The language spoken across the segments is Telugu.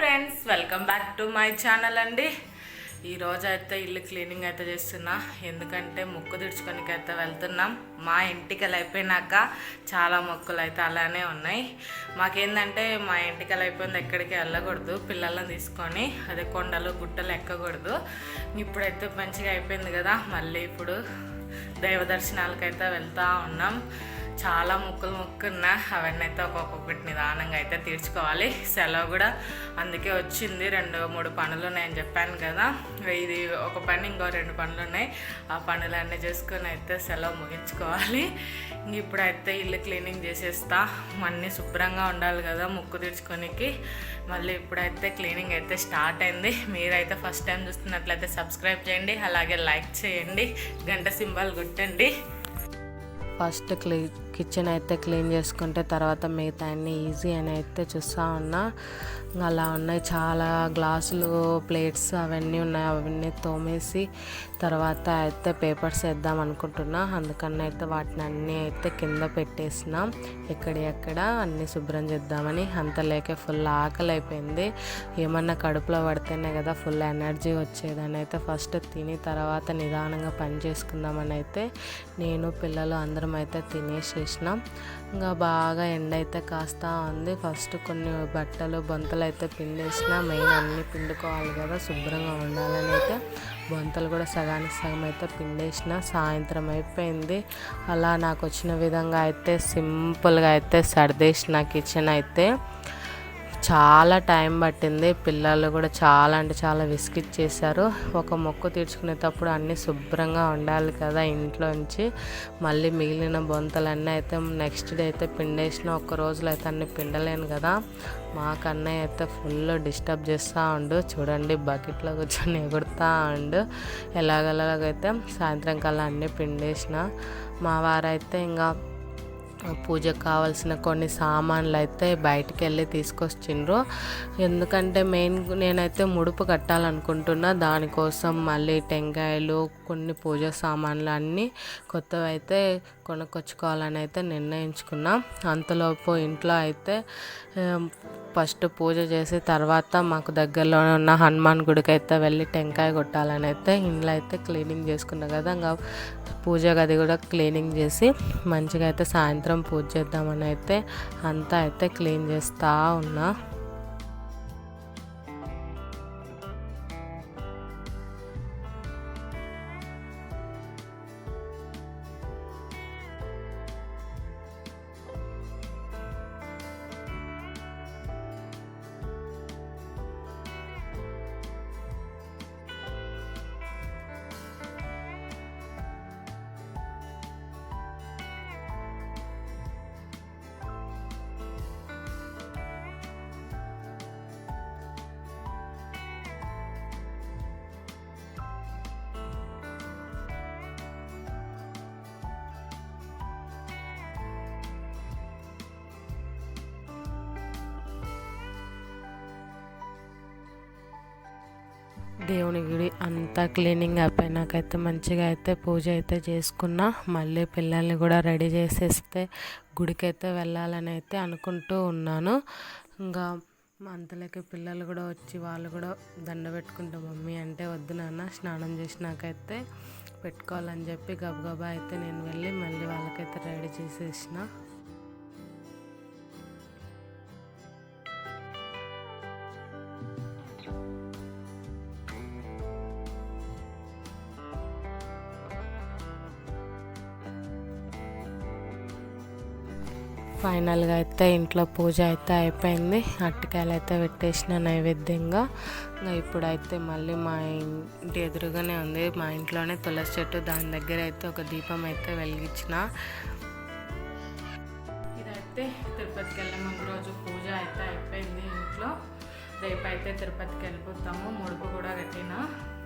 Friends welcome back to my channel అండి. ఈరోజు అయితే ఇల్లు క్లీనింగ్ అయితే చేస్తున్నా. ఎందుకంటే ముక్కు తుడుచుకొనికి అయితే వెళ్తున్నాం. మా ఇంటికలు అయిపోయినాక చాలా మొక్కులు అయితే అలానే ఉన్నాయి. మాకేందంటే మా ఇంటికలు అయిపోయింది ఎక్కడికి వెళ్ళకూడదు పిల్లలను తీసుకొని అదే కొండలు గుట్టలు ఎక్కకూడదు. ఇప్పుడైతే మంచిగా అయిపోయింది కదా మళ్ళీ ఇప్పుడు దైవ దర్శనాలకైతే వెళ్తూ ఉన్నాం. చాలా ముక్కులు ముక్కున్నా అవన్నీ అయితే ఒక్కొక్కటి నిదానంగా అయితే తీర్చుకోవాలి. సెలవు కూడా అందుకే వచ్చింది. రెండు మూడు పనులు ఉన్నాయని చెప్పాను కదా. ఇది ఒక పని ఇంకో రెండు పనులు ఉన్నాయి. ఆ పనులన్నీ చేసుకొని అయితే సెలవు ముగించుకోవాలి. ఇప్పుడైతే ఇల్లు క్లీనింగ్ చేసేస్తా. అన్నీ శుభ్రంగా ఉండాలి కదా ముక్కు తీర్చుకోనికి. మళ్ళీ ఇప్పుడైతే క్లీనింగ్ అయితే స్టార్ట్ అయింది. మీరైతే ఫస్ట్ టైం చూస్తున్నట్లయితే సబ్స్క్రైబ్ చేయండి. అలాగే లైక్ చేయండి. గంట సింబల్ కొట్టండి. ఫస్ట్ క్లీ కిచెన్ అయితే క్లీన్ చేసుకుంటే తర్వాత మిగతా అన్ని ఈజీ అని అయితే చూస్తూ ఉన్నా. అలా ఉన్నాయి. చాలా గ్లాసులు ప్లేట్స్ అవన్నీ ఉన్నాయి. అవన్నీ తోమేసి తర్వాత అయితే పేపర్స్ వేద్దాం అనుకుంటున్నా. అందుకని అయితే వాటిని అన్నీ అయితే కింద పెట్టేసిన. ఎక్కడెక్కడ అన్నీ శుభ్రం చేద్దామని. అంత లేక ఫుల్ ఆకలి అయిపోయింది. ఏమన్నా కడుపులో పడితేనే కదా ఫుల్ ఎనర్జీ వచ్చేదని అయితే ఫస్ట్ తిని తర్వాత నిదానంగా పని చేసుకుందామని అయితే నేను పిల్లలు అందరం అయితే తినేసేసినాం ఇంకా బాగా ఎండ అయితే కాస్తా ఉంది. ఫస్ట్ కొన్ని బట్టలు బొంతలు అయితే పిండేసిన. మెయిన్ అన్నీ పిండుకోవాలి కదా శుభ్రంగా ఉండాలని అయితే. బొంతలు కూడా సగానికి సగం అయితే పిండేసిన. సాయంత్రం అయిపోయింది. అలా నాకు వచ్చిన విధంగా అయితే సింపుల్గా అయితే సర్దేసిన కిచెన్ అయితే. చాలా టైం పట్టింది. పిల్లలు కూడా చాలా అంటే చాలా విసిగిట్ చేశారు. ఒక మొక్కు తీర్చుకునేటప్పుడు అన్నీ శుభ్రంగా ఉండాలి కదా ఇంట్లోంచి. మళ్ళీ మిగిలిన బొంతలన్నీ అయితే నెక్స్ట్ డే అయితే పిండేసిన ఒక్క రోజులో అయితే అన్నీ పిండలేను కదా. మా కన్నయ్య అయితే ఫుల్ డిస్టర్బ్ చేస్తూ ఉండు. చూడండి బకెట్లో కూర్చొని ఎగురుతూ ఉండు. ఎలాగలాగైతే సాయంత్రం కల్లా అన్నీ పిండేసిన. మా వారైతే ఇంకా పూజకు కావాల్సిన కొన్ని సామాన్లు అయితే బయటికి వెళ్ళి తీసుకొచ్చిండ్రు. ఎందుకంటే మెయిన్ నేనైతే ముడుపు కట్టాలనుకుంటున్నా దానికోసం మళ్ళీ టెంకాయలు కొన్ని పూజ సామాన్లు అన్నీ కొత్తవి అయితే కొనుక్కొచ్చుకోవాలని అయితే నిర్ణయించుకున్నా. అంతలోపు ఇంట్లో అయితే ఫస్ట్ పూజ చేసి తర్వాత మాకు దగ్గరలో ఉన్న హనుమాన్ గుడికి అయితే వెళ్ళి టెంకాయ కొట్టాలని అయితే ఇంట్లో అయితే క్లీనింగ్ చేసుకున్నా కదా ఇంకా పూజ గది కూడా క్లీనింగ్ చేసి మంచిగా అయితే సాయంత్రం పూజ చేద్దామని అయితే అంతా అయితే క్లీన్ చేస్తూ ఉన్నా. దేవుని గుడి అంతా క్లీనింగ్ అయిపోయినాకైతే మంచిగా అయితే పూజ అయితే చేసుకున్నా. మళ్ళీ పిల్లల్ని కూడా రెడీ చేసేస్తే గుడికైతే వెళ్ళాలని అయితే అనుకుంటూ ఉన్నాను. ఇంకా అంతలోకి పిల్లలు కూడా వచ్చి వాళ్ళు కూడా దండ పెట్టుకుంటూ మమ్మీ అంటే వద్దు నాన్న స్నానం చేసినాకైతే పెట్టుకోవాలని చెప్పి గబగబా అయితే నేను వెళ్ళి మళ్ళీ వాళ్ళకైతే రెడీ చేసేసిన. ఫైనల్గా అయితే ఇంట్లో పూజ అయితే అయిపోయింది. అరటికాయలు అయితే పెట్టేసిన నైవేద్యంగా. ఇంకా ఇప్పుడైతే మళ్ళీ మా ఇంటి ఎదురుగానే ఉంది. మా ఇంట్లోనే తులసి చెట్టు దాని దగ్గర అయితే ఒక దీపం అయితే వెలిగించిన. ఇదైతే తిరుపతికి వెళ్ళాము రోజు పూజ అయితే అయిపోయింది ఇంట్లో. రేపు అయితే తిరుపతికి వెళ్ళిపోతాము ముడుపు కూడా కట్టిన.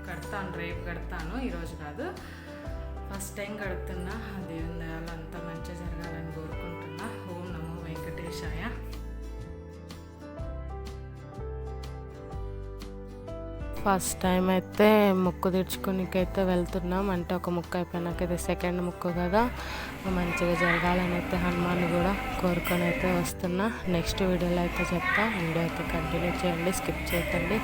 కడతాను రేపు కడతాను. ఈరోజు కాదు. ఫస్ట్ టైం కడుతున్నా దేవుని దయాలు అంతా మంచిగా జరగాలని కోరుకుంటున్నా. ఓం నమో వెంకటేశాయ. ఫస్ట్ టైం అయితే ముక్కు తీర్చుకోనికైతే వెళ్తున్నాం. అంటే ఒక ముక్కు అయిపోయినాక ఇది సెకండ్ ముక్కు కదా. మంచిగా జరగాలని అయితే హనుమాన్ కూడా కోరుకొని అయితే వస్తున్నా. నెక్స్ట్ వీడియోలో అయితే చెప్తా. వీడియో అయితే కంటిన్యూ చేయండి స్కిప్ చేయకండి.